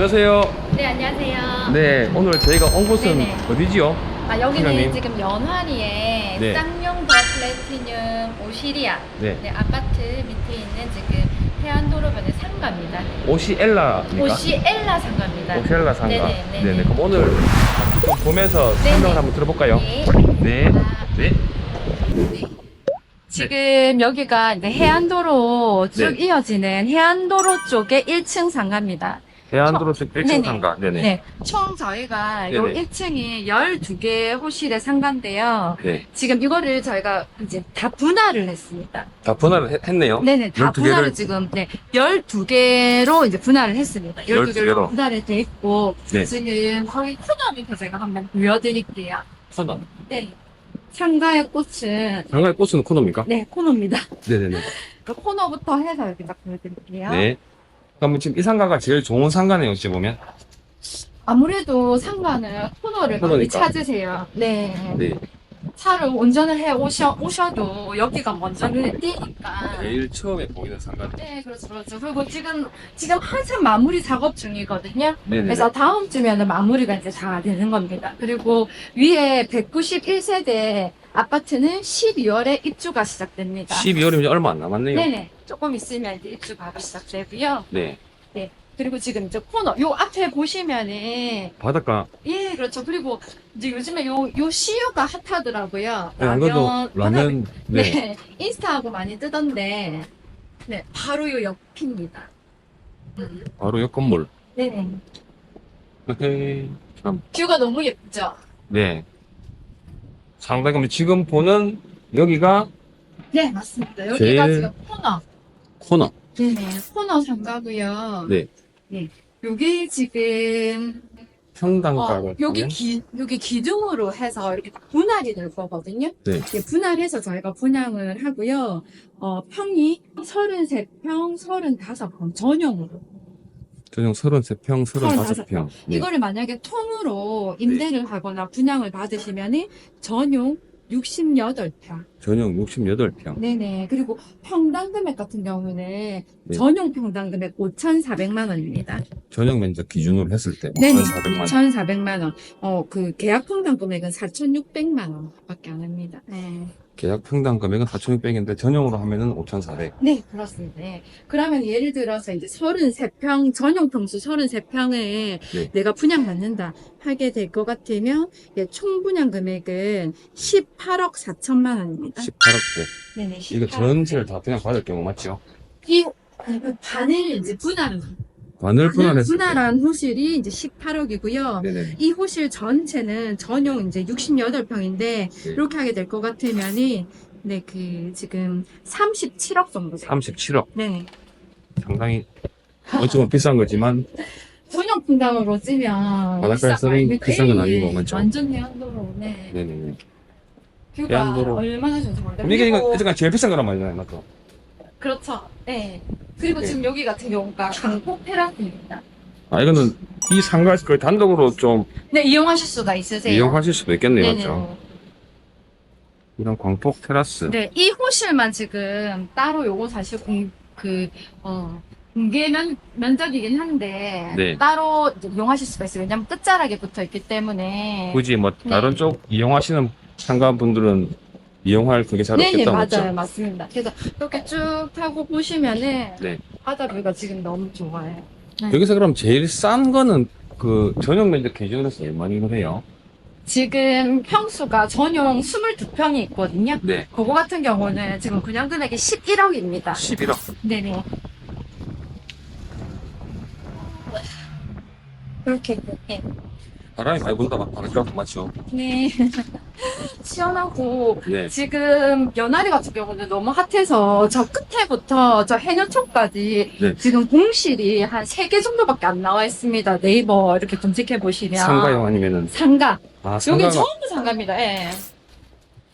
안녕하세요. 네, 안녕하세요. 네, 오늘 저희가 온 곳은 네네. 어디지요? 아, 여기는 팀장님. 지금 연화리에 네. 쌍용더 플래티늄 오시리아 네. 네, 아파트 밑에 있는 지금 해안도로변의 상가입니다. 오시엘라입니까? 오시엘라 상가입니다. 오시엘라 상가. 네네, 네네. 그럼 오늘 좀 보면서 네네. 설명을 한번 들어볼까요? 네. 네. 아. 네. 지금 여기가 이제 해안도로 쭉 네. 이어지는 해안도로 쪽의 1층 상가입니다. 쪽 1층 네네. 상가. 네네. 네. 총 저희가 요 네네. 1층이 12개 호실의 상가인데요. 네. 지금 이거를 저희가 이제 다 분할을 했습니다. 다 분할을 했, 네요 네네, 다 12 개를 분할을 지금, 네, 12개로 이제 분할을 했습니다. 12 개로. 12개로 분할이 돼 있고, 네. 지금 코너 밑에 제가 한번 보여드릴게요. 코너. 네. 상가의 꽃은, 상가의 꽃은 코너입니까? 네, 코너입니다. 네네네. 그 코너부터 해서 이렇게 딱 보여드릴게요. 네. 그러면 지금 이 상가가 제일 좋은 상가네요, 어찌 보면. 아무래도 상가는 코너를 많이 코너니까. 찾으세요. 네. 네. 차를 운전을 해 오셔, 오셔도 여기가 먼저 눈에 띄니까. 제일 처음에 보이는 상가. 네, 그렇죠, 그렇죠. 그리고 지금, 지금 한참 마무리 작업 중이거든요. 네네. 그래서 다음 주면은 마무리가 이제 다 되는 겁니다. 그리고 위에 191세대 아파트는 12월에 입주가 시작됩니다. 12월이면 얼마 안 남았네요. 네네. 조금 있으면 이제 입주가 시작되고요. 네. 그리고 지금 이제 코너, 요 앞에 보시면은, 바닷가. 예, 그렇죠. 그리고 이제 요즘에 요, 요 CU가 핫하더라고요. 네, 안 그래도 라면, 네. 네. 인스타하고 많이 뜨던데, 네, 바로 요 옆입니다. 음, 바로 옆 건물. 네네. 헤헤. 참. 뷰가 너무 예쁘죠? 네. 상당히 그럼 지금 보는 여기가 네, 맞습니다. 여기가 제일- 지금 코너. 코너. 네네, 코너 상가고요. 네. 네. 요게 지금 평당가가 어, 여기 기 여기 기둥으로 해서 이렇게 딱 분할이 될 거거든요. 네. 이렇게 분할해서 저희가 분양을 하고요. 어, 평이 33평, 35평 전용으로. 전용 33평, 35평. 네. 이거를 만약에 통으로 임대를 하거나 분양을 받으시면은 전용 68평. 전용 68평. 네네. 그리고 평당 금액 같은 경우는 네. 전용 평당 금액 5,400만 원입니다. 전용 면적 기준으로 했을 때 네네. 5,400만 5,400만 원. 어, 그 계약 평당 금액은 4,600만 원밖에 안 합니다. 네. 계약 평당 금액은 4,600인데 전용으로 하면은 5,400. 네, 그렇습니다. 네. 그러면 예를 들어서 이제 33평, 전용 평수 33평을 네. 내가 분양받는다 하게 될 것 같으면 예, 총 분양 금액은 18억 4천만 원입니다. 18억대. 네네, 이거 18억. 전체를 다 그냥 받을 경우 맞죠? 이그 반을 이제 분할, 반을 분할했을 때. 분할한 호실이 이제 18억이고요. 네네. 이 호실 전체는 전용 이제 68평인데 네. 이렇게 하게 될 것 같으면이 네, 그 지금 37억 정도 돼요. 37억. 네네. 상당히 어쩌면 비싼 거지만 전용 분당으로 찌면 바닷가에서는 비싼 거 비싼 건? 아니고, 맞죠? 완전 해안도로. 네. 네네네. 뷰가 해안도로. 얼마나 좋은지 모르겠어요. 이게 이거 제일 비싼 거란 말이잖아요, 맞죠? 그렇죠. 네. 그리고 네. 지금 여기 같은 경우가 강폭 테라스입니다. 아 이거는 이 상가에서 거의 단독으로 좀 네, 이용하실 수가 있으세요. 이용하실 수도 있겠네요. 맞죠? 이런 광폭 테라스. 네, 이 호실만 지금 따로 요거 사실 공, 그, 어, 공개 면, 면적이긴 한데, 네. 따로 이제 이용하실 수가 있어요. 왜냐면 끝자락에 붙어 있기 때문에. 굳이 뭐 다른 네. 쪽 이용하시는 상가분들은 이용할 그게 잘 네 네, 없겠다, 맞아요. 맞죠? 맞습니다. 그래서 이렇게 쭉 타고 보시면은, 네. 바다뷰가 지금 너무 좋아요. 여기서 그럼 제일 싼 거는 그 전용 면적 기준으로서 얼마나 해요? 지금 평수가 전용 22평이 있거든요. 네. 그거 같은 경우는 지금 분양 금액이 11억입니다. 11억. 네네. 이렇게, 네. 바람이 많이 분다, 막 바닷가 맞죠? 네. 시원하고, 네. 지금 연아리 같은 경우는 너무 핫해서 저 끝에부터 저 해녀촌까지 네. 지금 공실이 한 3개 정도밖에 안 나와 있습니다. 네이버 이렇게 검색해 보시면. 상가용 아니면은 상가. 아 여기 상가가 전부 상가입니다. 예.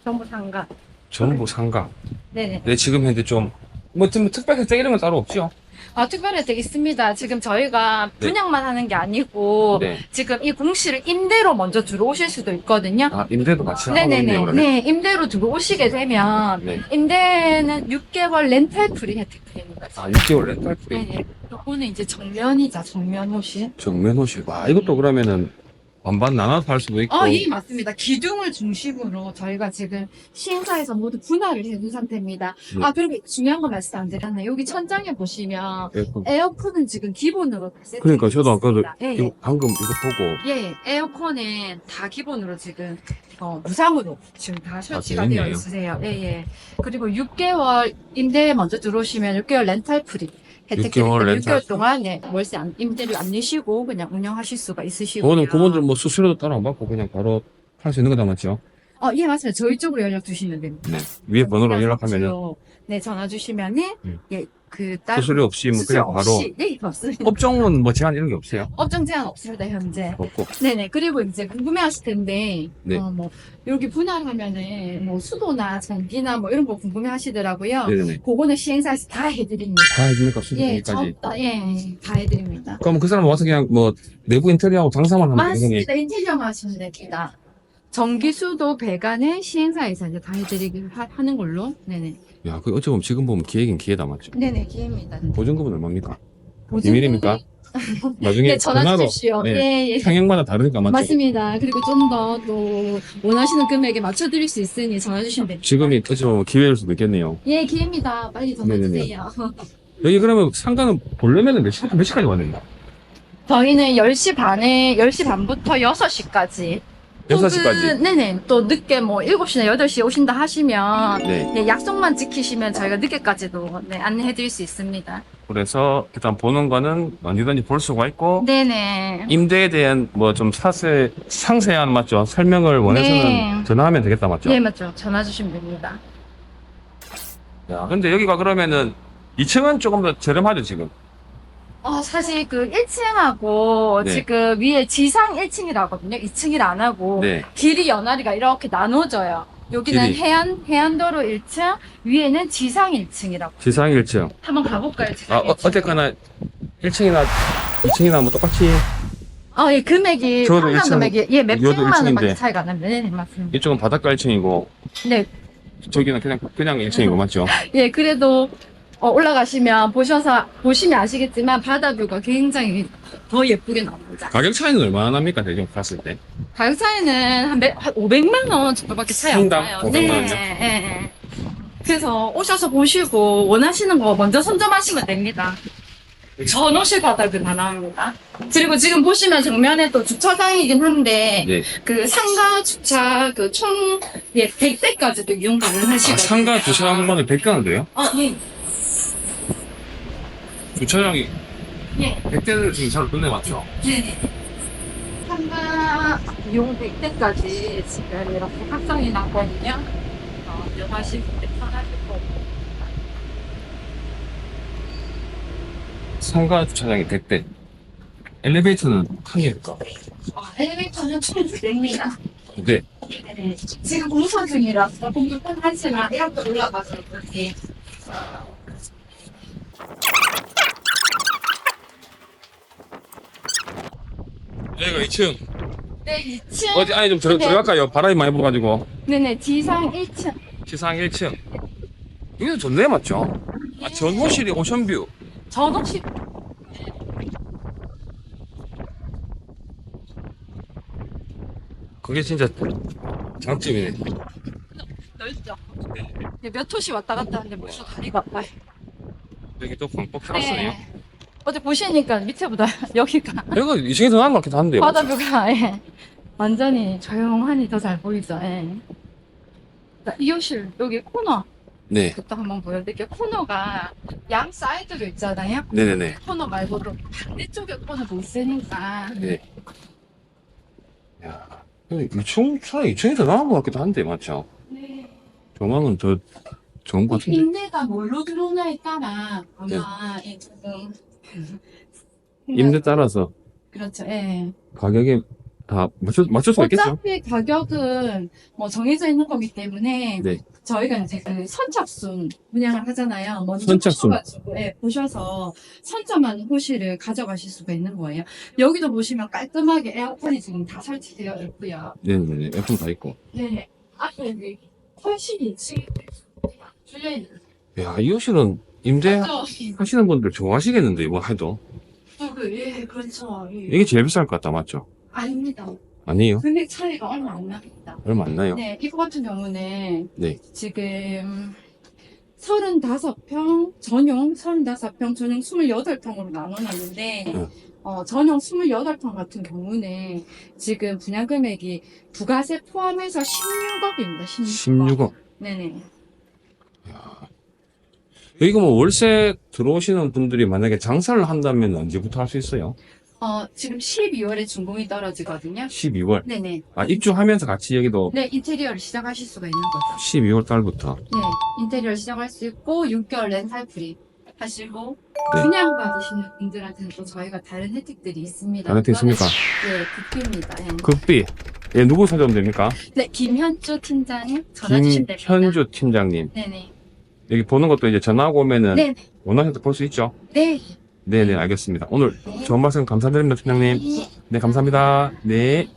전부 상가. 전부 상가. 네네. 네 지금 현재 좀 뭐 좀 특별 혜택 이런 건 따로 없죠? 아, 특별 혜택 있습니다. 지금 저희가 네. 분양만 하는 게 아니고 네. 지금 이 공시를 임대로 먼저 들어오실 수도 있거든요. 아, 임대도 같이 네네네. 그러면. 네, 임대로 들어오시게 되면 네. 임대는 6개월 렌탈 프리 혜택 드립니다. 아, 6개월 렌탈 프리. 네네. 요거는 이제 정면이자 정면 호실. 정면 호실. 와, 이것도 그러면은 반반 나눠서 할 수도 있고. 아, 예, 맞습니다. 기둥을 중심으로 저희가 지금 시행사에서 모두 분할을 해둔 상태입니다. 네. 아, 그리고 중요한 거 말씀 안 드렸네요. 여기 천장에 보시면 에어컨. 에어컨은 지금 기본으로 다 세팅이 그러니까 저도 아까도 있습니다. 예, 예. 방금 이거 보고 예, 에어컨은 다 기본으로 지금 어, 무상으로 지금 다 설치가 되어 되어. 있으세요. 예, 예. 그리고 6개월 임대 먼저 들어오시면 6개월 렌탈 프리 혜택 6개월 드립니다. 렌탈 6개월 동안에 월세 안, 임대료 안 내시고 그냥 운영하실 수가 있으시고요. 그거는 그분들 뭐 수수료도 따로 안 받고 그냥 바로 할수 있는 거다 맞죠? 어, 예, 맞아요. 저희 쪽으로 연락 주시면 됩니다. 네. 위에 번호로 연락하면은 네, 전화 주시면은 음. 예, 그 따로 수수료 없이 뭐 수수료 그냥 바로 없이 네, 없습니다. 업종은 뭐 제한 이런 게 없어요. 업종 제한 없습니다, 현재. 없고. 네네. 그리고 이제 궁금해하실 텐데, 네. 어, 뭐, 여기 분할하면은, 뭐, 수도나 전기나 뭐, 이런 거 궁금해하시더라고요. 네네네. 그거는 시행사에서 다 해드립니다. 다 해주니까 예, 수수료까지. 저, 예, 다 해드립니다. 그럼 그 사람 와서 그냥 뭐 내부 인테리어하고 장사만 하면 되는 게 맞습니다. 인테리어만 하시면 됩니다. 전기, 수도, 배관은 시행사에서 이제 다 해드리기 하, 하는 걸로. 네네. 야, 그 어찌 보면 지금 보면 기획인 기회다 맞죠? 네네, 기회입니다. 보증금은 얼마입니까? 비밀입니까? 나중에 네, 전화 주십시오. 네. 예, 예. 평형마다 다르니까 맞죠? 맞습니다. 그리고 좀 더 또 원하시는 금액에 맞춰드릴 수 있으니 전화 주시면 됩니다. 지금이 어찌 보면 기회일 수도 있겠네요. 예, 기회입니다. 빨리 전화 주세요. 여기 그러면 상가는 보려면 몇 시, 몇 시까지 됩니까? 저희는 10시 반에, 10시 반부터 6시까지. 6시까지. 네네. 또 늦게 뭐 7시나 8시에 오신다 하시면, 네. 네, 약속만 지키시면 저희가 늦게까지도 네, 안내해 드릴 수 있습니다. 그래서 일단 보는 거는 언제든지 볼 수가 있고 네네. 임대에 대한 뭐 좀 사세 상세한 맞죠? 설명을 원해서는 네. 전화하면 되겠다 맞죠? 네, 맞죠. 전화 주시면 됩니다. 야, 근데 여기가 그러면은 2층은 조금 더 저렴하죠 지금? 어, 사실 그 1층하고 네. 지금 위에 지상 1층이라거든요. 2층이라 안 하고. 네. 길이 연하리가 이렇게 나눠져요. 여기는 길이. 해안, 해안도로 1층, 위에는 지상 1층이라고. 지상 1층. 한번 가볼까요, 지상 아, 어, 1층? 어쨌거나 1층이나 2층이나 뭐 똑같이 어, 예, 금액이, 저도 상당 1층, 금액이, 예, 몇백만 원밖에 1층인데. 차이가 안 납니다. 네, 맞습니다. 이쪽은 바닷가 1층이고 네, 저기는 그냥 그냥 1층이고 맞죠? 예, 그래도, 어, 올라가시면, 보셔서, 보시면 아시겠지만, 바다뷰가 굉장히 더 예쁘게 나옵니다. 가격 차이는 얼마나 납니까 대충 봤을 때? 가격 차이는 한, 몇- 한 500만 원 정도밖에 차이 안 평당 나요. 500만 네, 원이요? 예, 예. 그래서 오셔서 보시고, 원하시는 거 먼저 선점하시면 됩니다. 전호실 바닥은 다 나옵니다. 그리고 지금 보시면 정면에 또 주차장이긴 한데, 네. 그 상가 주차 그 총, 예, 100대까지도 이용 아, 가능하시거든요. 상가 주차하는 거는 100대인데요? 아, 예. 주차장이 예. 100대를 지금 잘 끝내 맞죠? 네네. 상가 이용 100대까지 지금 이렇게 확정이 나거든요. 어, 이용하실 때 편하실 거고. 상가 주차장이 100대. 엘리베이터는 큰 게일까? 어, 엘리베이터는 총 200입니다. 네. 네. 지금 공사 중이라서 공급은 하지만 이렇게 올라가서 이렇게. 여기가 2층. 네, 2층. 어디 안에 좀 들어, 네. 들어갈까요? 바람이 많이 불어가지고. 네네, 지상 1층. 지상 1층. 여기도 좋네, 맞죠? 아, 전호실이 오션뷰. 전혹실. 그게 진짜 장점이네. 넓죠? 네, 몇 호씩 왔다 갔다 하는데 벌써 다리가 아파요. 여기 또 광폭 테라스네요. 어제 보시니까 밑에보다 여기가 여기가 2층이 더 나은 것 같기도 한데. 바다뷰가 예. 완전히 조용하니 더 잘 보이죠. 예. 자, 이호실 여기 코너 네. 부터 한번 보여드릴게요. 코너가 양 사이드로 있잖아요. 네네네. 코너 말고도 반대쪽에 코너도 있으니까 네. 야, 2층, 차라리 2층이 더 나은 것 같기도 한데, 맞죠? 네. 조망은 더 좋은 것 같은데. 임대가 뭘로 들어오냐에 따라 아마 이 조금 임대 따라서 그렇죠. 예. 가격이 다 맞출, 맞출 수가 있겠죠? 어차피 가격은 뭐 정해져 있는 거기 때문에 네. 저희가 이제 그 선착순 분양을 하잖아요. 먼저 선착순. 보셔가지고 네, 보셔서 선점한 호실을 가져가실 수가 있는 거예요. 여기도 보시면 깔끔하게 에어컨이 지금 다 설치되어 있고요. 네네네. 에어컨 다 있고. 네, 앞에 여기 털실이 지금 줄려 있는. 야, 이 호실은 임대 죠 하시는 분들 좋아하시겠는데, 이거 해도. 그, 예, 그렇죠. 예. 이게 제일 비쌀 것 같다, 맞죠? 아닙니다. 아니에요? 금액 차이가 얼마 안 납니다. 얼마 안 나요? 네, 이거 같은 경우는 네. 지금 35평 전용 35평 전용 28평으로 나눠놨는데 응. 어, 전용 28평 같은 경우는 지금 분양 금액이 부가세 포함해서 16억입니다. 16억. 16억. 네네. 이거 뭐 월세 들어오시는 분들이 만약에 장사를 한다면 언제부터 할 수 있어요? 어, 지금 12월에 준공이 떨어지거든요. 12월. 네네. 아, 입주하면서 같이 여기도 네, 인테리어를 시작하실 수가 있는 거죠. 12월 달부터. 네, 인테리어를 시작할 수 있고 6개월 렌탈 프리 하시고 네. 분양 받으시는 분들한테는 또 저희가 다른 혜택들이 있습니다. 안 혜택 있습니까? 네, 극비입니다. 예. 극비. 예, 누구 찾아오면 됩니까? 네, 김현주 팀장님 전화 주시면 됩니다. 김현주 팀장님. 네네. 여기 보는 것도 이제 전화하고 오면은 네, 원하셔서 볼수 있죠? 네. 네네, 알겠습니다. 오늘 좋은 말씀 감사드립니다, 팀장님. 네, 감사합니다. 네.